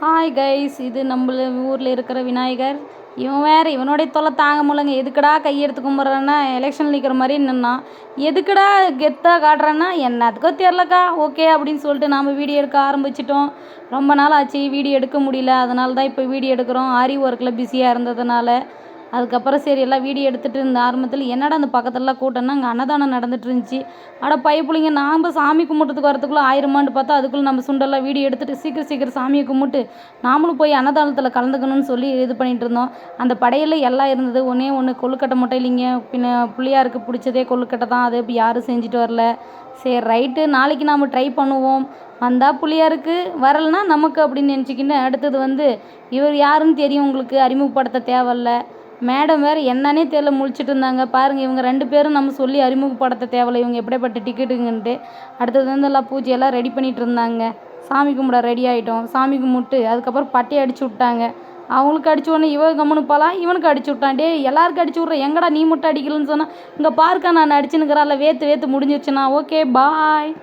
Hi guys இது நம்மள ஊரில் இருக்கிற விநாயகர். இவன் வேறு இவனுடைய தொல்லை தாங்க முடியலங்க. எதுக்குடா கையெடுத்து கும்பிட்றேன்னா எலெக்ஷன் நிற்கிற மாதிரி நின்னான். எதுக்குடா கெத்தாக காட்டுறேன்னா என்னத்துக்கோ தெரிலக்கா ஓகே அப்படின்னு சொல்லிட்டு நாம் வீடியோ எடுக்க ஆரம்பிச்சிட்டோம். ரொம்ப நாள் ஆச்சு வீடியோ எடுக்க முடியல. அதனால தான் இப்போ வீடியோ எடுக்கிறோம். ஆரி ஒர்க்கில் பிஸியாக இருந்ததுனால. அதுக்கப்புறம் சரி எல்லாம் வீடியோ எடுத்துகிட்டு இருந்த ஆரம்பத்தில் என்னடா அந்த பக்கத்துலலாம் கூட்டம்னா அங்கே அன்னதானம் நடந்துட்டு இருந்துச்சு. அட பைப்புளிங்க நாம் சாமி கும்பிட்றதுக்கு வரத்துக்குள்ளே ஆயிரமான்னு பார்த்தா அதுக்குள்ளே நம்ம சுண்டெல்லாம் வீடியோ எடுத்துகிட்டு சீக்கிரம் சீக்கிரம் சாமியை கும்பிட்டு நாமளும் போய் அன்னதானத்தில் கலந்துக்கணும்னு சொல்லி இது பண்ணிகிட்டு இருந்தோம். அந்த படையில் எல்லாம் இருந்தது. ஒன்றே ஒன்று கொழுக்கட்டை மட்டும் இல்லைங்க. பின்ன பிள்ளையாருக்கு பிடிச்சதே கொழுக்கட்டை தான். அது இப்போ யாரும் செஞ்சுட்டு வரல. சரி ரைட்டு. நாளைக்கு நாம் ட்ரை பண்ணுவோம். வந்தால் புளியாருக்கு வரலனா நமக்கு அப்படின்னு நினச்சிக்கின்னு அடுத்தது வந்து இவர் யாருன்னு தெரியும். உங்களுக்கு அறிமுகப்படுத்த தேவையில்ல. மேடம் வேறு என்னன்னே தெரியல முழிச்சிட்டு இருந்தாங்க. பாருங்கள் இவங்க ரெண்டு பேரும் நம்ம சொல்லி அறிமுகப்படுத்த தேவையில்ல. இவங்க எப்படிப்பட்ட டிக்கெட்டுங்கன்ட்டு அடுத்தது வந்து எல்லாம் பூஜையெல்லாம் ரெடி பண்ணிகிட்டு இருந்தாங்க. சாமி கும்பிட ரெடி ஆகிட்டோம் சாமி கும்பிட்டு அதுக்கப்புறம் பட்டி அடிச்சு விட்டாங்க. அவங்களுக்கு அடிச்ச உடனே இவ கம்முனு இவனுக்கு அடிச்சு விட்டான். டே எல்லாருக்கும் அடிச்சு விட்றேன். எங்கடா நீ மட்டும் அடிக்கலன்னு சொன்னால் இங்கே பார்க்க நான் அடிச்சுன்னுக்கிறாள் வேத்து வேத்து முடிஞ்சிருச்சுண்ணா ஓகே பாய்